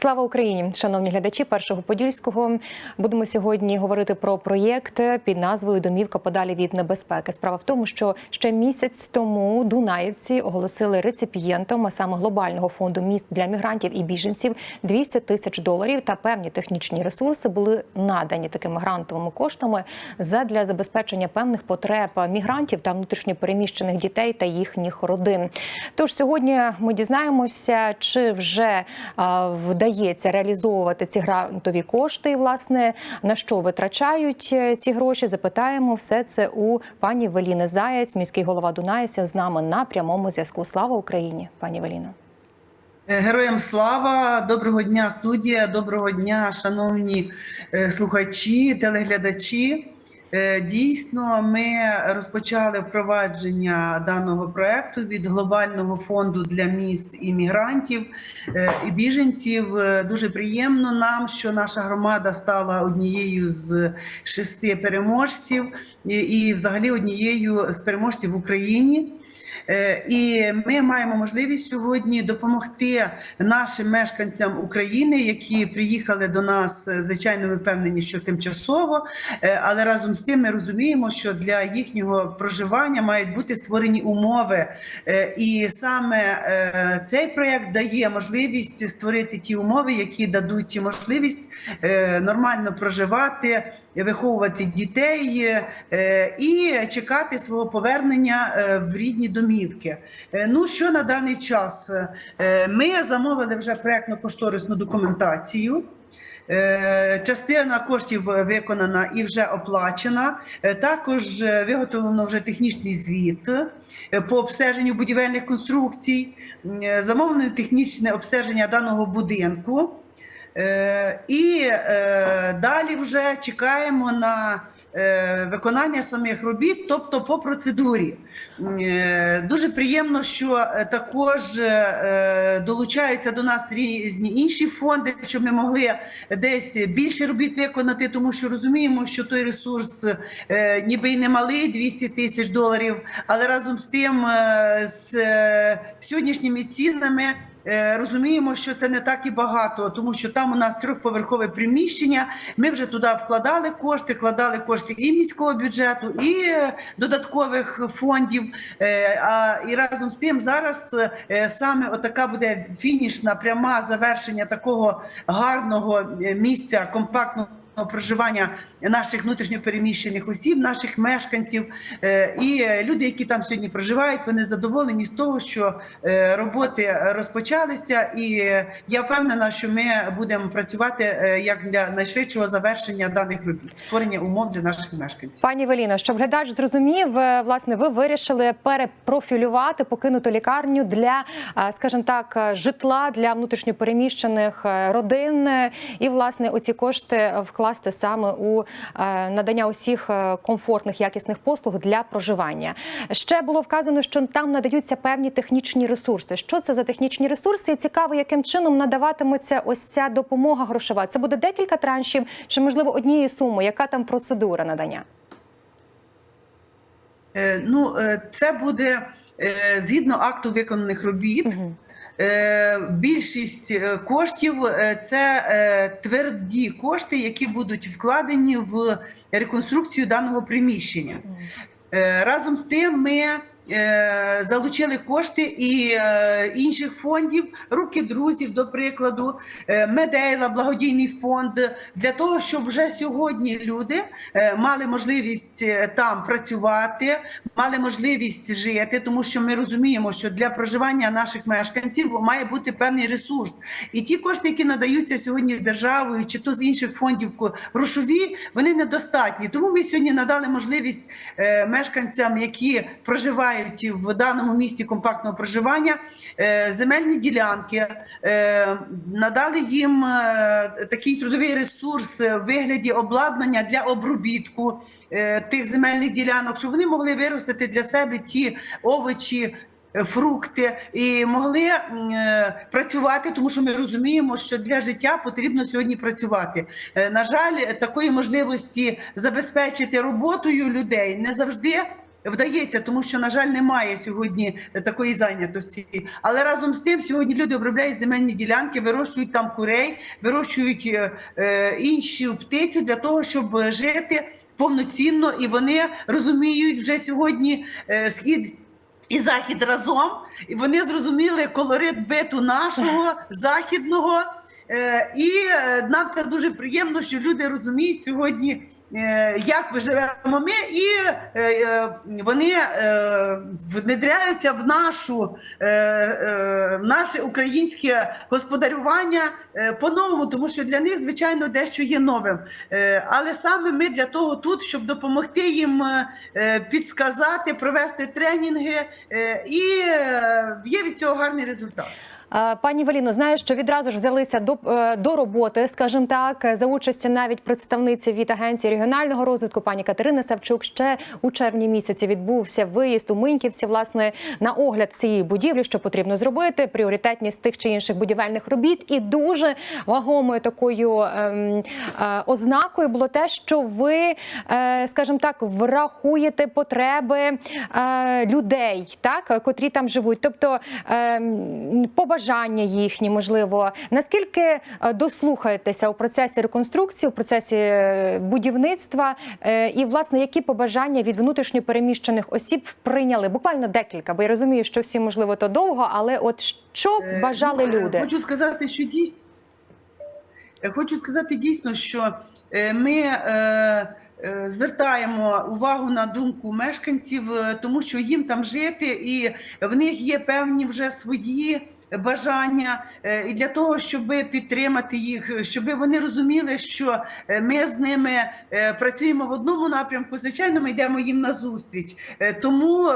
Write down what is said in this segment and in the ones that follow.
Слава Україні, шановні глядачі першого подільського. Будемо сьогодні говорити про проєкт під назвою Домівка подалі від небезпеки. Справа в тому, що ще місяць тому Дунаївці оголосили реципієнтом, а саме глобального фонду міст для мігрантів і біженців 200 тисяч доларів та певні технічні ресурси були надані такими грантовими коштами задля забезпечення певних потреб мігрантів та внутрішньопереміщених дітей та їхніх родин. Тож сьогодні ми дізнаємося, чи вже а, вдається реалізовувати ці грантові кошти, і власне на що витрачають е, ці гроші. Запитаємо все це у пані Веліни Заєць, міський голова Дунаївця, з нами на прямому зв'язку. Слава Україні, пані Веліна. Е, Героям слава, доброго дня, студія, доброго дня, шановні е, слухачі, телеглядачі. Е, Дійсно, ми розпочали впровадження даного проекту від глобального фонду для міст і мігрантів е, і біженців. Е, Дуже приємно нам, що наша громада стала однією з шести переможців, і, і взагалі однією з переможців в Україні. Е, І ми маємо можливість сьогодні допомогти нашим мешканцям України, які приїхали до нас. е, Звичайно, ми впевнені, що тимчасово, е, але разом з тим ми розуміємо, що для їхнього проживання мають бути створені умови. І саме цей проект дає можливість створити ті умови, які дадуть можливість нормально проживати, виховувати дітей і чекати свого повернення в рідні домівки. Е, Ну що на даний час? Е, Ми замовили вже проектно-кошторисну документацію. Е, Частина коштів виконана і вже оплачена. Також виготовлено вже технічний звіт по обстеженню будівельних конструкцій, замовлене технічне обстеження даного будинку. І далі вже чекаємо на виконання самих робіт, тобто по процедурі. Е, Дуже приємно, що е, також е, долучаються до нас різні інші фонди, щоб ми могли десь більше робіт виконати, тому що розуміємо, що той ресурс е, ніби й не малий 200 тисяч доларів, але разом з тим, е, з е, сьогоднішніми цінами. Е, Розуміємо, що це не так і багато, тому що там у нас трьохповерхове приміщення. Ми вже туди вкладали кошти, вкладали кошти і міського бюджету, і е, додаткових фондів. Е, А і разом з тим зараз е, саме отака буде фінішна пряма завершення такого гарного місця компактного. Проживання наших внутрішньопереміщених осіб, наших мешканців. Е, і е, люди, які там сьогодні проживають, вони задоволені з того, що е, роботи розпочалися, і я впевнена, що ми будемо працювати як для найшвидшого завершення даних робіт, створення умов для наших мешканців. Пані Веліна, щоб глядач зрозумів, власне, ви вирішили перепрофілювати покинуту лікарню для, скажімо так, житла для внутрішньопереміщених родин, і власне оці кошти вкласти саме у е, надання усіх е, комфортних якісних послуг для проживання. Ще було вказано, що там надаються певні технічні ресурси. Що це за технічні ресурси? І цікаво, яким чином надаватиметься ось ця допомога грошова. Це буде декілька траншів, чи можливо однієї суми? Яка там процедура надання? Е, Ну, це буде згідно акту виконаних робіт. Е, Більшість е, коштів е, це е, тверді кошти, які будуть вкладені в реконструкцію даного приміщення. Е, Разом з тим ми е, залучили кошти і е, інших фондів, руки друзів, до прикладу, е, Медейла, благодійний фонд, для того, щоб вже сьогодні люди е, мали можливість е, там працювати, мали можливість жити, тому що ми розуміємо, що для проживання наших мешканців має бути певний ресурс. І ті кошти, які надаються сьогодні державою, чи то з інших фондів грошові, вони недостатні. Тому ми сьогодні надали можливість е, мешканцям, які проживають в даному місці компактного проживання, е, земельні ділянки, е, надали їм е, такий трудовий ресурс в вигляді обладнання для обробітку тих земельних ділянок, щоб вони могли виростити для себе ті овочі. Фрукти і могли працювати, тому що ми розуміємо, що для життя потрібно сьогодні працювати. На жаль, такої можливості забезпечити роботою людей не завжди Вдається, тому що, на жаль, немає сьогодні такої зайнятості. Але разом з тим, сьогодні люди обробляють земельні ділянки, вирощують там курей, вирощують е, е, інші птицю для того, щоб жити повноцінно, і вони розуміють вже сьогодні е, схід. І захід разом, і вони зрозуміли колорит биту нашого західного. Е, І е, нам це дуже приємно, що люди розуміють сьогодні, е, як ми живемо ми, і вони внедряються в нашу в наше українське господарювання по-новому, тому що для них, звичайно, дещо є новим. Але саме ми для того тут, щоб допомогти їм підсказати, провести тренінги, і є від цього гарний результат. Е, Пані Валіно, знаю, що відразу ж взялися до, е, до роботи, скажімо так, за участі навіть представниці від агенції регіонального розвитку пані Катерини Савчук. Ще у червні місяці відбувся виїзд у Миньківці, власне, на огляд цієї будівлі, що потрібно зробити, пріоритетність тих чи інших будівельних робіт. І дуже вагомою такою ем, е, ознакою було те, що ви, е, скажімо так, врахуєте потреби е, людей, так котрі там живуть, тобто ем, побажання їхні, можливо, наскільки е, дослухаєтеся у процесі реконструкції, у процесі е, будівництва, е, і власне які побажання від внутрішньо переміщених осіб прийняли? Буквально декілька, бо я розумію, що всі можливо то довго, але от що бажали ну, люди? Хочу сказати, що дійсно хочу сказати дійсно, що ми звертаємо увагу на думку мешканців, тому що їм там жити, і в них є певні вже свої. Бажання е, і для того, щоб підтримати їх, щоб вони розуміли, що е, ми з ними е, працюємо в одному напрямку. Звичайно, ми йдемо їм на зустріч. Тому,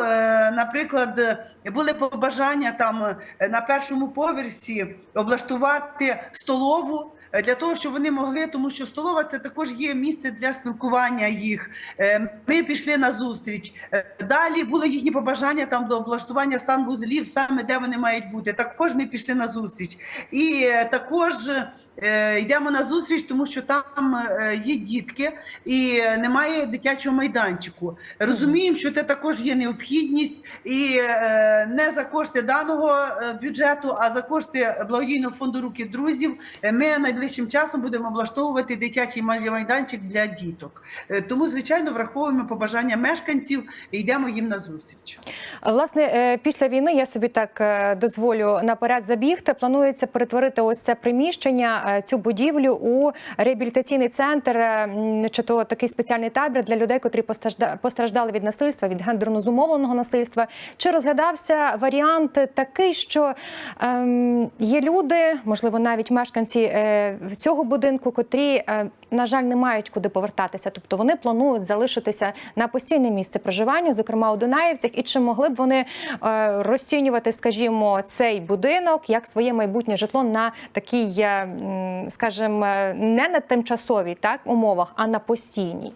наприклад, були побажання там на першому поверсі облаштувати столову. Е, Для того, щоб вони могли, тому що столова це також є місце для спілкування їх. Е, Ми пішли на зустріч. Е, Далі були їхні побажання там до облаштування санвузлів, саме де вони мають бути. Також ми пішли на зустріч. І також йдемо на зустріч, тому що там є дітки і немає дитячого майданчику. Розуміємо, що це також є необхідність, і не за кошти даного бюджету, а за кошти благодійного фонду руки друзів. Ми найближчим часом будемо облаштовувати дитячий майданчик для діток. Е, Тому, звичайно, враховуємо побажання мешканців і йдемо їм на зустріч. Власне, е, після війни я собі так е, дозволю наперед забігти. Планується перетворити ось це приміщення, цю будівлю у реабілітаційний центр, чи то такий спеціальний табір для людей, котрі постражда- постраждали від насильства, від гендерно зумовленого насильства. Чи розглядався варіант такий, що ем, є люди, можливо, навіть мешканці цього будинку, котрі, е, на жаль, не мають куди повертатися, тобто вони планують залишитися на постійне місце проживання, зокрема у Дунаївцях, і чи могли б вони е, розцінювати, скажімо, цей будинок як своє майбутнє житло на такій, е, скажімо, не на тимчасовій так умовах, а на постійній?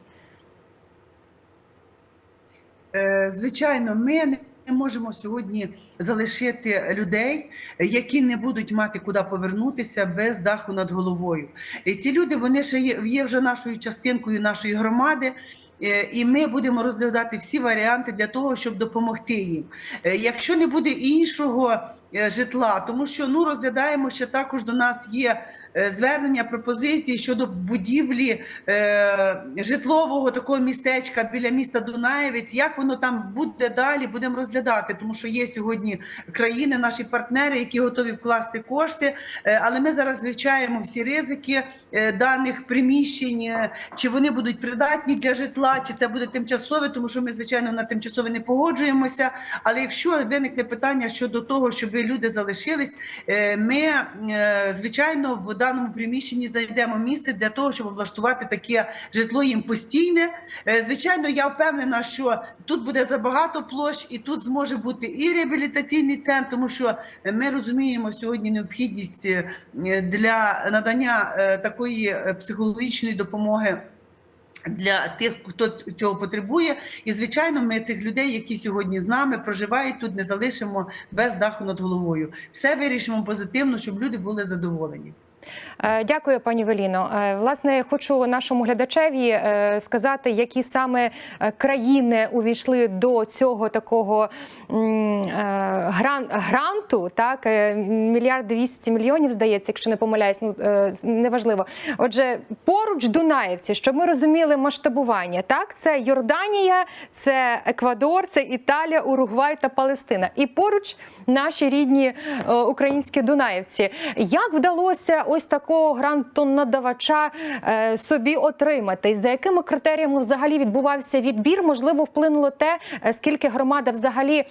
Звичайно, ми не можемо сьогодні залишити людей, які не будуть мати куди повернутися без даху над головою. І ці люди вони ще є, вже нашою частинкою нашої громади. Е, І ми будемо розглядати всі варіанти для того, щоб допомогти їм. Е, Якщо не буде іншого е, житла, тому що ну розглядаємо ще також до нас є звернення пропозиції щодо будівлі е, житлового такого містечка біля міста Дунаєвець. Як воно там буде далі, будемо розглядати, тому що є сьогодні країни, наші партнери, які готові вкласти кошти. Е, але ми зараз вивчаємо всі ризики е, даних приміщень, е, чи вони будуть придатні для житла, чи це буде тимчасове, тому що ми, звичайно, на тимчасове не погоджуємося. Але якщо виникне питання щодо того, щоб люди залишились, е, ми е, звичайно в даному приміщенні знайдемо місце для того, щоб облаштувати таке житло їм постійне. Е, Звичайно, я впевнена, що тут буде забагато площ, і тут зможе бути і реабілітаційний центр, тому що ми розуміємо сьогодні необхідність е, для надання е, такої психологічної допомоги. Для тих, хто цього потребує, і звичайно, ми цих людей, які сьогодні з нами проживають тут, не залишимо без даху над головою. Все вирішимо позитивно, щоб люди були задоволені. Е, Дякую, пані Веліно. Е, Власне, хочу нашому глядачеві е, сказати, які саме країни увійшли до цього такого гранту. Так, мільярд двісті мільйонів здається, якщо не помиляюсь. Ну неважливо. Отже, поруч Дунаївці, щоб ми розуміли масштабування. Так, це Йорданія, це Еквадор, це Італія, Уругвай та Палестина. І поруч наші рідні українські Дунаївці. Як вдалося ось такого грантонадавача е, собі отримати? За якими критеріями взагалі відбувався відбір? Можливо, вплинуло те, е, скільки громада взагалі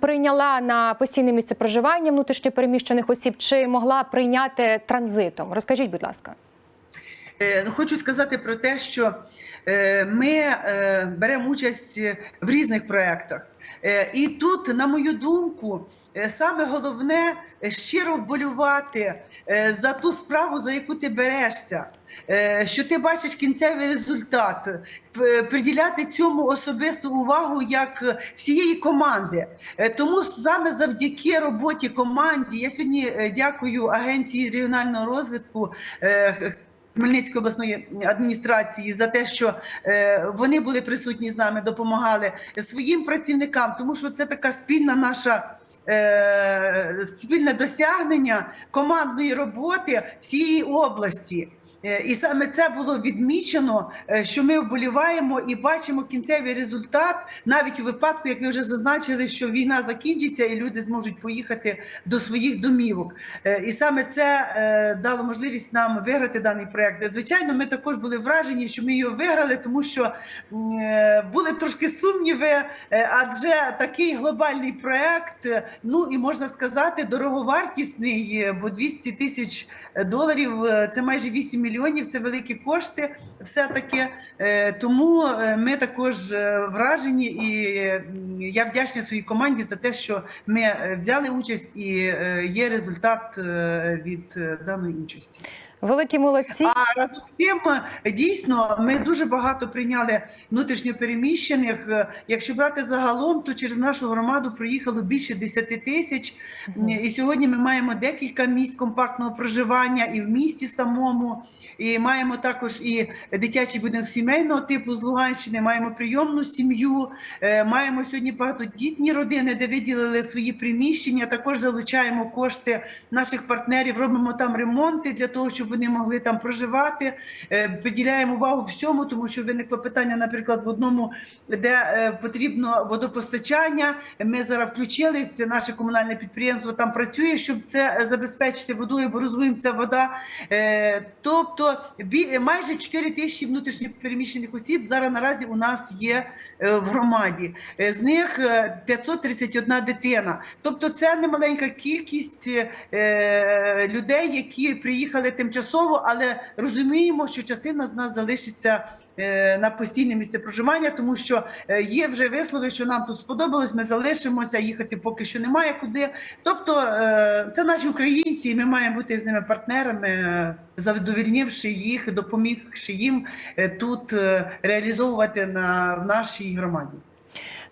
прийняла на постійне місце проживання внутрішньопереміщених осіб, чи могла прийняти транзитом? Розкажіть, будь ласка. Е, ну, Хочу сказати про те, що ми беремо участь в різних проєктах. І тут, на мою думку, саме головне е, щиро вболювати е, за ту справу, за яку ти берешся. Е, Що ти бачиш кінцевий результат, приділяти цьому особисту увагу як всієї команди. Е, Тому саме завдяки роботі команді я сьогодні е, дякую агенції регіонального розвитку. Хмельницької обласної адміністрації за те, що е, вони були присутні з нами, допомагали своїм працівникам, тому що це така спільна наша е, спільне досягнення командної роботи всієї області. Е, І саме це було відмічено, е, що ми вболіваємо і бачимо кінцевий результат, навіть у випадку, як ви вже зазначили, що війна закінчиться і люди зможуть поїхати до своїх домівок. Е, І саме це дало можливість нам виграти даний проект. Звичайно, ми також були вражені, що ми його виграли, тому що були трошки сумніви, адже такий глобальний проект, ну і можна сказати, дороговартісний, бо 200 тисяч доларів це майже 8 мільйонів. Це великі кошти. Все таки тому е, ми також е, вражені, і е, я вдячна своїй команді за те, що ми е, взяли участь і е, є результат е, від е, даної участі. Великі молодці. А разом з тим, дійсно, ми дуже багато прийняли внутрішньопереміщених. Якщо брати загалом, то через нашу громаду проїхало більше 10 тисяч. І сьогодні ми маємо декілька місць компактного проживання і в місті самому. І маємо також і дитячий будинок сімейного типу з Луганщини, маємо прийомну сім'ю, е, маємо сьогодні багатодітні родини, де виділили свої приміщення. Також залучаємо кошти наших партнерів, робимо там ремонти для того, щоб вони могли там проживати. Е, Приділяємо увагу всьому, тому що виникло питання, наприклад, в одному, де е, потрібно водопостачання. Ми зараз включилися, наше комунальне підприємство там працює, щоб це забезпечити водою, бо розуміємо, це вода. Е, Тобто майже 4 тисячі внутрішньопереміщених осіб зараз наразі у нас є в громаді. З них е, 531 дитина. Тобто це немаленька кількість людей, які приїхали тимчасово, але розуміємо, що частина з нас залишиться. е, На постійне місце проживання, тому що е, є вже вислови, що нам тут сподобалось, ми залишимося, їхати поки що немає куди. Тобто е, це наші українці, і ми маємо бути з ними партнерами, задовільнивши їх, допомігши їм тут реалізовувати на в нашій громаді.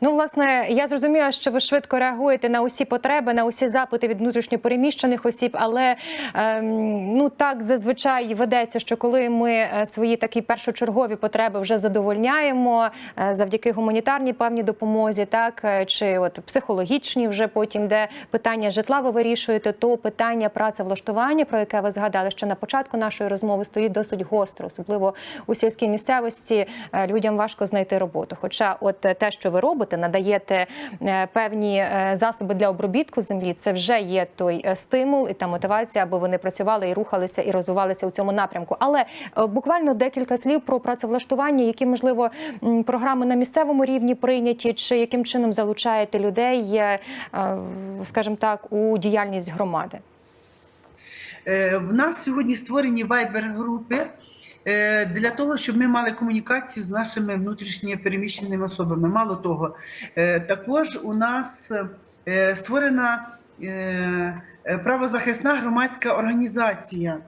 Ну, власне, я зрозуміла, що ви швидко реагуєте на усі потреби, на усі запити від внутрішньопереміщених осіб. Але ем, ну так зазвичай ведеться, що коли ми е, свої такі першочергові потреби вже задовольняємо е, завдяки гуманітарній певній допомозі, так е, чи от психологічні, вже потім, де питання житла ви вирішуєте, то питання працевлаштування, про яке ви згадали ще на початку нашої розмови, стоїть досить гостро, особливо у сільській місцевості. Людям важко знайти роботу. Хоча, от те, що ви робите, надаєте е, певні е, засоби для обробітку землі, це вже є той е, стимул і та мотивація, аби вони працювали і рухалися і розвивалися у цьому напрямку. Але буквально декілька слів про працевлаштування, які можливо програми на місцевому рівні прийняті, чи яким чином залучаєте людей, скажімо так, у діяльність громади. В нас сьогодні створені вайбер-групи для того, щоб ми мали комунікацію з нашими внутрішньо переміщеними особами. Мало того, е, також у нас е, створена е, е, правозахисна громадська організація.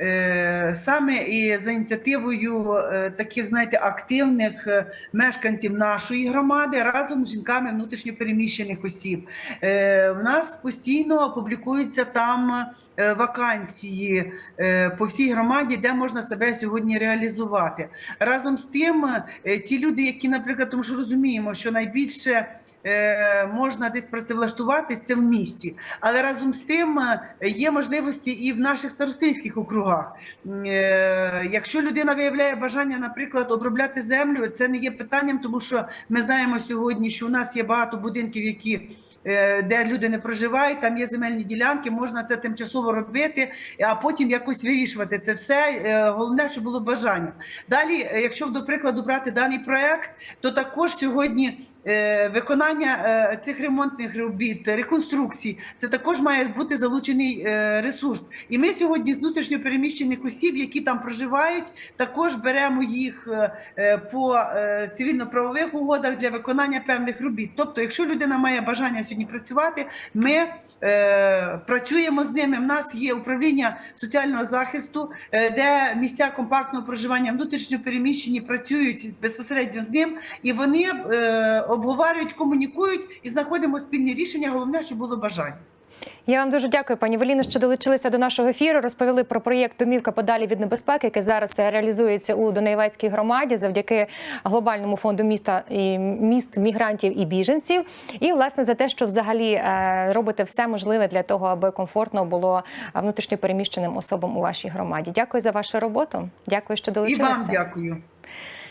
Е, саме і за ініціативою е, таких, знаєте, активних е, мешканців нашої громади разом з жінками внутрішньопереміщених осіб. В нас постійно публікуються там вакансії по всій громаді, де можна себе сьогодні реалізувати. Разом з тим, ті люди, які, наприклад, тому що розуміємо, що найбільше можна десь працевлаштуватись це в місті, але разом з тим є можливості і в наших старостинських округах. М, е, Якщо людина виявляє бажання, наприклад, обробляти землю, це не є питанням, тому що ми знаємо сьогодні, що у нас є багато будинків, які е, де люди не проживають, там є земельні ділянки, можна це тимчасово робити, а потім якось вирішувати це все. Е, Головне, щоб було бажання. Далі, якщо до прикладу брати даний проект, то також сьогодні виконання е, цих ремонтних робіт, реконструкцій, це також має бути залучений е, ресурс. І ми сьогодні з внутрішньопереміщених осіб, які там проживають, також беремо їх е, е, по е, цивільно-правових угодах для виконання певних робіт. Тобто, якщо людина має бажання сьогодні працювати, ми е, працюємо з ними. У нас є управління соціального захисту, е, де місця компактного проживання внутрішньопереміщені працюють безпосередньо з ним, і вони е, обговорюють, комунікують і знаходимо спільне рішення. Головне, щоб було бажання. Я вам дуже дякую, пані Воліно, що долучилися до нашого ефіру. Розповіли про проєкт Домівка подалі від небезпеки, який зараз реалізується у Донецькій громаді завдяки глобальному фонду міста і міст мігрантів і біженців. І власне за те, що взагалі е, робите все можливе для того, аби комфортно було внутрішньопереміщеним особам у вашій громаді. Дякую за вашу роботу. Дякую, що І долучилися. вам дякую.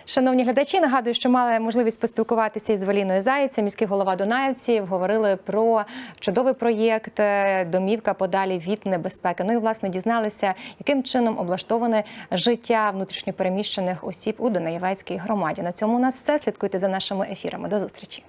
Шановні глядачі, нагадую, що мали можливість поспілкуватися із Валіною Зайцем міський голова Дунаївців. Говорили про чудовий проєкт е, Домівка подалі від небезпеки. Ну і власне дізналися, яким чином облаштоване життя внутрішньопереміщених осіб у Дунаєвецькій громаді. На цьому у нас все. Слідкуйте за нашими ефірами. До зустрічі.